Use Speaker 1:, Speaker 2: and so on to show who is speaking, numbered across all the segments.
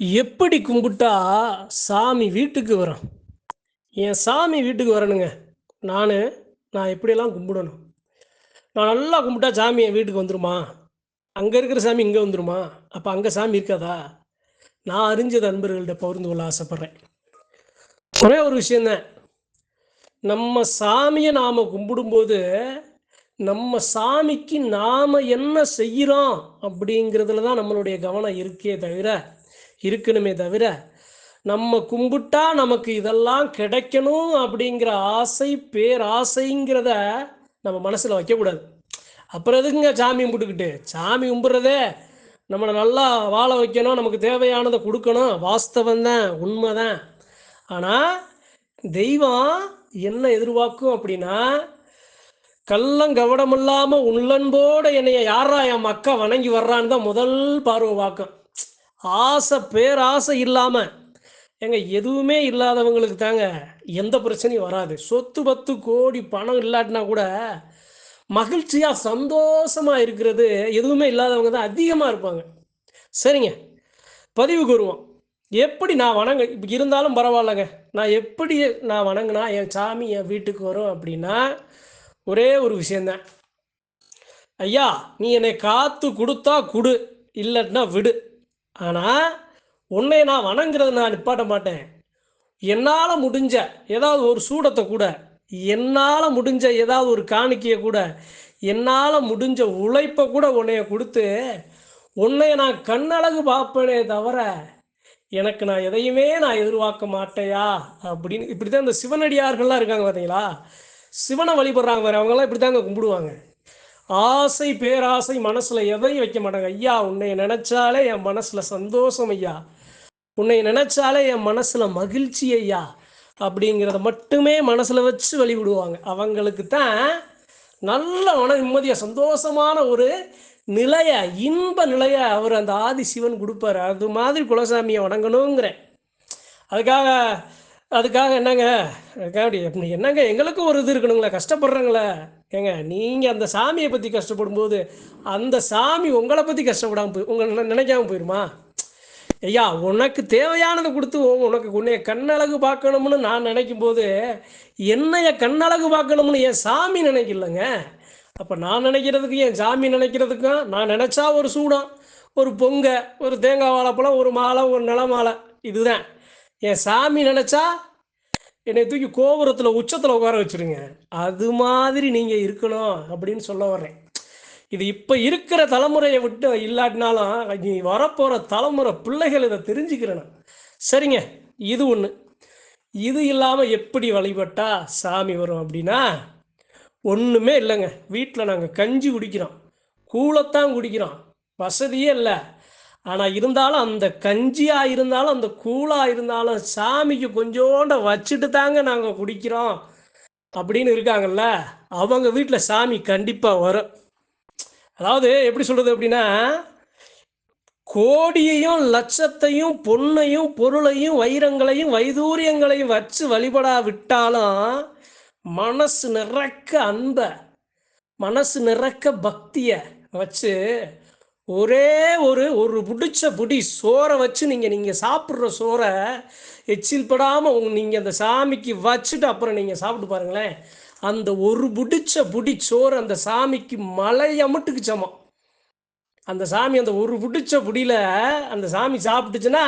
Speaker 1: எப்படி கும்பிட்டா சாமி வீட்டுக்கு வரும்? என் சாமி வீட்டுக்கு வரணுங்க. நான் நான் எப்படியெல்லாம் கும்பிடணும்? நான் நல்லா கும்பிட்டா சாமி என் வீட்டுக்கு வந்துருமா? அங்கே இருக்கிற சாமி இங்கே வந்துருமா? அப்போ அங்கே சாமி இருக்காதா? நான் அறிஞ்சது அன்பர்கள்ட்ட பகிர்ந்து கொள்ள ஆசைப்பட்றேன். ஒரே ஒரு விஷயந்தான் நம்ம சாமியை நாம் கும்பிடும்போது நம்ம சாமிக்கு நாம் என்ன செய்கிறோம் அப்படிங்கிறதுல தான் நம்மளுடைய கவனம் இருக்கே தவிர இருக்கணுமே தவிர நம்ம கும்பிட்டா நமக்கு இதெல்லாம் கிடைக்கணும் அப்படிங்கிற ஆசை பேராசைங்கிறத நம்ம மனசில் வைக்கக்கூடாது. அப்புறம் எதுக்குங்க சாமி கும்பிட்டுக்கிட்டு? சாமி கும்பிட்றதே நம்மளை நல்லா வாழ வைக்கணும் நமக்கு தேவையானதை கொடுக்கணும். வாஸ்தவம் தான் உண்மை தான். ஆனால் தெய்வம் என்ன எதிர்பார்க்கும் அப்படின்னா கள்ளம் கவடம் இல்லாமல் என்னைய யாரா என் மக்கா வணங்கி வர்றான்னு தான் முதல் பார்வை பார்க்கும் ஆசை பேராசை இல்லாமல் ஏங்க எதுவுமே இல்லாதவங்களுக்கு தாங்க எந்த பிரச்சனையும் வராது. சொத்து பத்து கோடி பணம் இல்லாட்டினா கூட மகிழ்ச்சியாக சந்தோஷமாக இருக்கிறது எதுவுமே இல்லாதவங்க தான் அதிகமாக இருப்பாங்க. சரிங்க. பதிவுக்கு வருவோம் எப்படி நான் வணங்க இப்போ இருந்தாலும் பரவாயில்லைங்க. நான் எப்படி நான் வணங்கினா என் சாமி என் வீட்டுக்கு வரும் அப்படின்னா ஒரே ஒரு விஷயந்தான் ஐயா நீ என்னை காத்து கொடுத்தா கொடு இல்லைன்னா விடு. ஆனால் உன்னை நான் வணங்குறத நான் நிப்பாட்ட மாட்டேன். என்னால் முடிஞ்ச ஏதாவது ஒரு சூடத்தை கூட என்னால் முடிஞ்ச ஏதாவது ஒரு காணிக்கையை கூட என்னால் முடிஞ்ச உழைப்பை கூட உன்னைய கொடுத்து உன்னைய நான் கண்ணழகு பார்ப்பேனே தவிர எனக்கு நான் எதையுமே நான் எதிர்பார்க்க மாட்டேயா? அப்படின்னு இப்படி தான் இந்த சிவனடியார்கள்லாம் இருக்காங்க பார்த்தீங்களா சிவனை வழிபடுறாங்க வேறு அவங்கெல்லாம் இப்படி தாங்க கும்பிடுவாங்க. ஆசை பேராசை மனசில் எதையும் வைக்க மாட்டாங்க. ஐயா உன்னை நினச்சாலே என் மனசில் சந்தோஷம் ஐயா. உன்னை நினச்சாலே என் மனசில் மகிழ்ச்சி ஐயா. அப்படிங்கிறத மட்டுமே மனசில் வச்சு வழிவிடுவாங்க அவங்களுக்கு தான் நல்ல மன நிம்மதியாக சந்தோஷமான ஒரு நிலைய இன்ப நிலைய அவர் அந்த ஆதி சிவன் கொடுப்பாரு. அது மாதிரி குலசாமியை வணங்கணுங்கிறேன் அதுக்காக அதுக்காக என்னங்க அதுக்காக என்னங்க எங்களுக்கும் ஒரு இது இருக்கணுங்களே கஷ்டப்படுறங்களே. ஏங்க நீங்கள் அந்த சாமியை பற்றி கஷ்டப்படும்போது அந்த சாமி உங்களை பற்றி கஷ்டப்படாமல் போய் உங்களை நினைக்காம போயிடுமா ஐயா உனக்கு தேவையானதை கொடுத்து உனக்கு உன்னைய கண்ணழகு பார்க்கணும்னு நான் நினைக்கும் போது என்னைய கண்ணழகு பார்க்கணும்னு என் சாமி நினைக்கலங்க. அப்போ நான் நினைக்கிறதுக்கு என் சாமி நினைக்கிறதுக்கும் நான் நினச்சா ஒரு சூடம் ஒரு பொங்க ஒரு தேங்காய் வாழைப்பழம் ஒரு மாலை ஒரு நில மாலை இதுதான். என் சாமி நினச்சா என்னை தூக்கி கோபுரத்தில் உச்சத்தில் உட்கார வச்சுருங்க. அது மாதிரி நீங்கள் இருக்கணும் அப்படின்னு சொல்ல வர்றேன். இது இப்போ இருக்கிற தலைமுறையை விட்டு இல்லாட்டினாலும் நீ வரப்போகிற தலைமுறை பிள்ளைகள் இதை தெரிஞ்சுக்கிறேன் சரிங்க இது ஒன்று இது இல்லாமல் எப்படி வழிபட்டா சாமி வரும் அப்படின்னா ஒன்றுமே இல்லைங்க. வீட்டில் நாங்கள் கஞ்சி குடிக்கிறோம். கூழத்தான் குடிக்கிறோம். வசதியே இல்லை. ஆனால் இருந்தாலும் அந்த கஞ்சியாக இருந்தாலும் அந்த கூழாக இருந்தாலும் சாமிக்கு கொஞ்சோண்ட வச்சுட்டு தாங்க நாங்கள் குடிக்கிறோம் அப்படின்னு இருக்காங்கல்ல அவங்க வீட்டில் சாமி கண்டிப்பாக வரும். அதாவது எப்படி சொல்கிறது அப்படின்னா கோடியையும் லட்சத்தையும் பொண்ணையும் பொருளையும் வைரங்களையும் வைதூரியங்களையும் வச்சு வழிபடா விட்டாலும் மனசு நிறக்க அன்ப மனசு நிறக்க பக்தியை வச்சு ஒரே ஒரு ஒரு பிடிச்ச புடி சோறை வச்சு நீங்கள் நீங்கள் சாப்பிட்ற சோறை எச்சில் படாமல் உங்க நீங்கள் அந்த சாமிக்கு வச்சுட்டு அப்புறம் நீங்கள் சாப்பிட்டு பாருங்களேன். அந்த ஒரு பிடிச்ச புடி சோறு அந்த சாமிக்கு மலை சமம். அந்த சாமி அந்த ஒரு பிடிச்ச புடியில் அந்த சாமி சாப்பிட்டுச்சுன்னா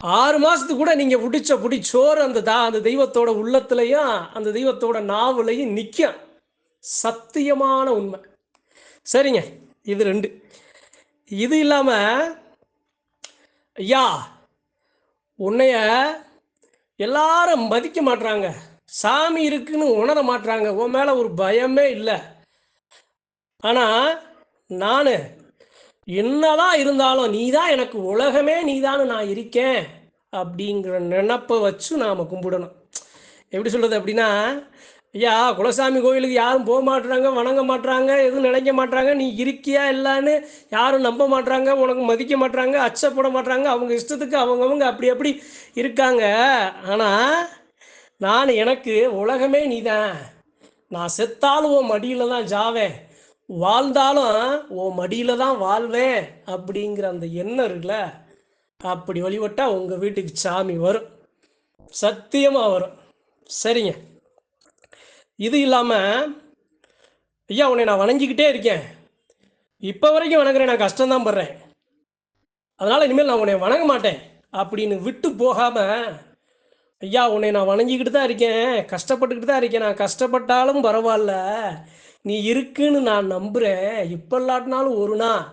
Speaker 1: ஆறு மாதத்துக்கு கூட நீங்கள் பிடிச்ச புடி சோறு அந்த தா அந்த தெய்வத்தோட உள்ளத்துலையும் அந்த தெய்வத்தோட நாவலையும் நிற்கும் சத்தியமான உண்மை. சரிங்க. இது ரெண்டு. இது இல்லாமல் ஐயா உன்னைய எல்லாரும் மதிக்க மாட்டுறாங்க சாமி இருக்குன்னு உணர மாட்டுறாங்க உன் மேலே ஒரு பயமே இல்லை. ஆனால் நான் என்னதான் இருந்தாலும் நீ தான் எனக்கு உலகமே நீ நான் இருக்கேன் அப்படிங்கிற நினப்பை வச்சு நாம் கும்பிடணும். எப்படி சொல்கிறது அப்படின்னா ஐயா குலசாமி கோயிலுக்கு யாரும் போக மாட்டுறாங்க வணங்க மாட்டுறாங்க எதுவும் நினைக்க மாட்டுறாங்க நீ இருக்கியா இல்லைன்னு யாரும் நம்ப மாட்டுறாங்க உனக்கு மதிக்க மாட்டுறாங்க அச்சப்பட மாட்டுறாங்க அவங்க இஷ்டத்துக்கு அவங்கவுங்க அப்படி அப்படி இருக்காங்க. ஆனால் நான் எனக்கு உலகமே நீ தான் நான் செத்தாலும் உன் மடியில் தான் ஜாவேன் வாழ்ந்தாலும் உன் மடியில் தான் வாழ்வேன் அப்படிங்கிற அந்த எண்ணம் இருக்குல்ல அப்படி வழிபட்டால் உங்கள் வீட்டுக்கு சாமி வரும். சத்தியமாக வரும். சரிங்க. இது இல்லாமல் ஐயா உன்னை நான் வணங்கிக்கிட்டே இருக்கேன். இப்போ வரைக்கும் வணங்குறேன் நான் கஷ்டம்தான் படுறேன். அதனால் இனிமேல் நான் உன்னை வணங்க மாட்டேன். அப்படின்னு விட்டு போகாமல் ஐயா உன்னை நான் வணங்கிக்கிட்டு தான் இருக்கேன். கஷ்டப்பட்டுக்கிட்டு தான் இருக்கேன். நான் கஷ்டப்பட்டாலும் பரவாயில்ல. நீ இருக்குன்னு நான் நம்புகிறேன் இப்போ இல்லாட்டினாலும் ஒரு நாள்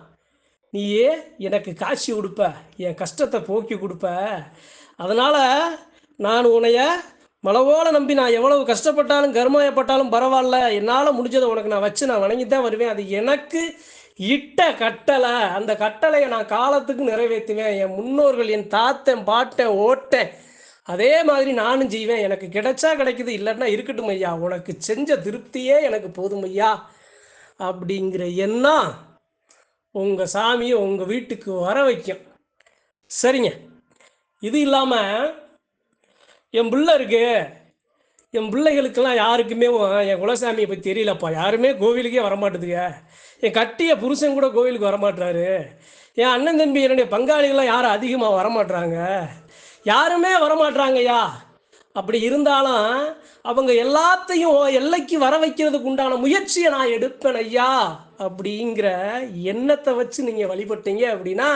Speaker 1: நீயே எனக்கு காட்சி கொடுப்ப என் கஷ்டத்தை போக்கி கொடுப்ப. அதனால் நான் உன்னைய மலவோல நம்பி நான் எவ்வளவு கஷ்டப்பட்டாலும் கருமாயப்பட்டாலும் பரவாயில்ல. என்னால் முடிஞ்சதை உனக்கு நான் வச்சு நான் வணங்கி தான் வருவேன். அது எனக்கு இட்ட கட்டளை. அந்த கட்டளையை நான் காலத்துக்கு நிறைவேற்றுவேன். என் முன்னோர்கள் என் தாத்தன் பாட்டேன் ஓட்டேன் அதே மாதிரி நானும் செய்வேன். எனக்கு கிடைச்சா கிடைக்குது இல்லைன்னா இருக்கட்டும் ஐயா. உனக்கு செஞ்ச திருப்தியே எனக்கு போதும் ஐயா. அப்படிங்கிற எண்ணம் உங்கள் சாமியை உங்கள் வீட்டுக்கு வர வைக்கும். சரிங்க. இது இல்லாமல் என் பிள்ளை இருக்கு. என் பிள்ளைகளுக்கெல்லாம் யாருக்குமே என் குலசாமியை பற்றி தெரியலப்பா. யாருமே கோவிலுக்கே வரமாட்டேதுங்க. என் கட்டிய புருஷன் கூட கோவிலுக்கு வரமாட்டுறாரு என் அண்ணன் தம்பி என்னுடைய பங்காளிகள்லாம் யாரும் அதிகமாக வரமாட்டுறாங்க யாருமே வரமாட்டுறாங்கய்யா அப்படி இருந்தாலும் அவங்க எல்லாத்தையும் எல்லைக்கு வர வைக்கிறதுக்கு உண்டான முயற்சியை நான் எடுப்பேன் ஐயா அப்படிங்கிற எண்ணத்தை வச்சு நீங்கள் வழிபட்டீங்க அப்படின்னா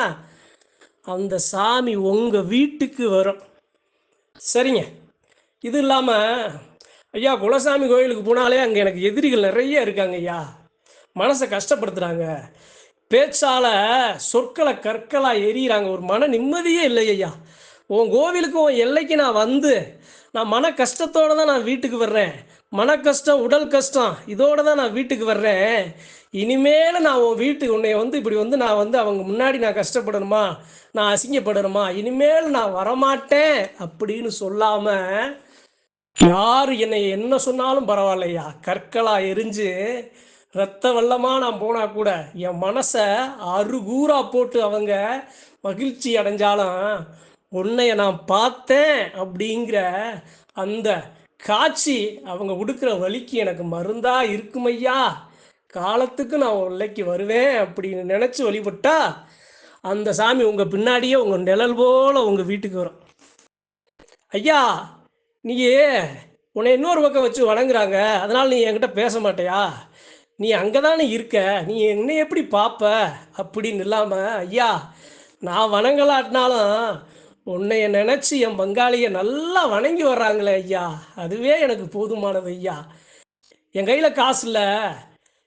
Speaker 1: அந்த சாமி உங்கள் வீட்டுக்கு வரும். சரிங்க. இது இல்லாமல் ஐயா குலசாமி கோயிலுக்கு போனாலே அங்கே எனக்கு எதிரிகள் நிறைய இருக்காங்க ஐயா. மனசை கஷ்டப்படுத்துகிறாங்க பேச்சால் சொற்களை கற்களாக எரியிறாங்க ஒரு மன நிம்மதியே இல்லை ஐயா. உன் கோவிலுக்கு உன் எல்லைக்கு நான் வந்து நான் மன கஷ்டத்தோடு தான் நான் வீட்டுக்கு வர்றேன். மன கஷ்டம் உடல் கஷ்டம் இதோடு தான் நான் வீட்டுக்கு வர்றேன். இனிமேல் நான் உன் வீட்டுக்கு உன்னை வந்து இப்படி வந்து நான் வந்து அவங்க முன்னாடி நான் கஷ்டப்படணுமா? நான் அசிங்கப்படணுமா? இனிமேல் நான் வரமாட்டேன் அப்படின்னு சொல்லாமல் யார் என்னை என்ன சொன்னாலும் பரவாயில்லையா? கற்களாக எரிஞ்சு ரத்த வெள்ளமாக நான் போனால் கூட என் மனசை அருகூரா போட்டு அவங்க மகிழ்ச்சி அடைஞ்சாலும் உன்னைய நான் பார்த்தேன் அப்படிங்கிற அந்த காட்சி அவங்க உடுக்கிற வழிக்கு எனக்கு மருந்தா இருக்குமையா? காலத்துக்கு நான் உள்ளைக்கு வருவேன் அப்படின்னு நினச்சி வழிபட்டா அந்த சாமி உங்கள் பின்னாடியே உங்கள் நிழல் போல் உங்கள் வீட்டுக்கு வரும். ஐயா நீயே உன்னை இன்னொரு பக்கம் வச்சு வணங்குறாங்க. அதனால் நீ என்கிட்ட பேச மாட்டேயா? நீ அங்கே தானே இருக்க. நீ என்னை எப்படி பார்ப்ப அப்படின்னு இல்லாமல் ஐயா நான் வணங்கலாட்டினாலும் உன்னைய நினச்சி என் பங்காளியை நல்லா வணங்கி வர்றாங்களே ஐயா. அதுவே எனக்கு போதுமானது ஐயா. என் கையில் காசு இல்லை.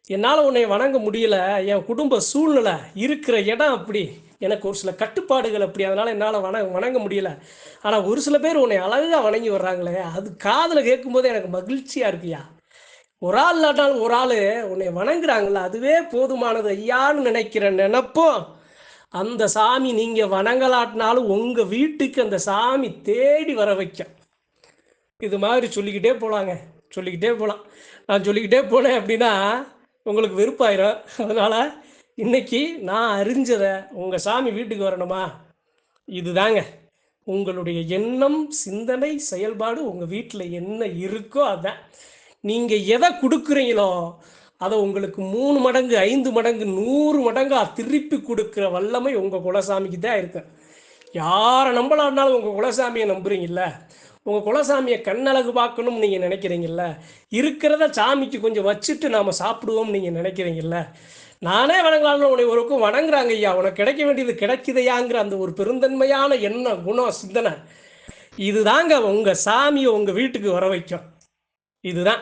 Speaker 1: என்னால் உன்னை வணங்க முடியல. என் குடும்ப சூழ்நிலை இருக்கிற இடம் அப்படி. எனக்கு ஒரு சில கட்டுப்பாடுகள் அப்படி. அதனால் என்னால் வணங்க வணங்க முடியல. ஆனால் ஒரு சில பேர் உன்னை அழகாக வணங்கி வர்றாங்களே. அது காதில் கேட்கும்போது எனக்கு மகிழ்ச்சியாக இருக்குயா ஒரு ஆள் இல்லாட்டாலும் ஒரு ஆள் உன்னை வணங்குறாங்களே அதுவே போதுமானது ஐயான்னு நினைக்கிற நினப்பும் அந்த சாமி நீங்கள் வணங்கலாட்டினாலும் உங்கள் வீட்டுக்கு அந்த சாமி தேடி வர வைக்கும். இது மாதிரி சொல்லிக்கிட்டே போகலாங்க சொல்லிக்கிட்டே போகலாம் நான் சொல்லிக்கிட்டே போனேன் அப்படின்னா உங்களுக்கு வெறுப்பாயிரும். அதனால் இன்னைக்கு நான் அறிஞ்சதை உங்கள் சாமி வீட்டுக்கு வரணுமா? இதுதாங்க. உங்களுடைய எண்ணம் சிந்தனை செயல்பாடு உங்கள் வீட்டில் என்ன இருக்கோ அதான். நீங்கள் எதை கொடுக்குறீங்களோ அதை உங்களுக்கு மூணு மடங்கு ஐந்து மடங்கு நூறு மடங்காக திருப்பி கொடுக்குற வல்லமை உங்கள் குலசாமிக்கு தான் இருக்கு. யாரை நம்பலான்னாலும் உங்கள் குலசாமியை நம்புறீங்கல்ல? உங்கள் குலசாமியை கண்ணழகு பார்க்கணும்னு நீங்கள் நினைக்கிறீங்கல்ல? இருக்கிறத சாமிக்கு கொஞ்சம் வச்சுட்டு நாம் சாப்பிடுவோம்னு நீங்கள் நினைக்கிறீங்கல்ல? நானே வணங்கலாம்னு உன்னை ஒருக்கும் வணங்குறாங்க ஐயா. உனக்கு கிடைக்க வேண்டியது கிடைக்குதையாங்கிற அந்த ஒரு பெருந்தன்மையான எண்ணம் குணம் சிந்தனை. இதுதாங்க உங்கள் சாமியை உங்கள் வீட்டுக்கு வர வைக்கும். இதுதான்.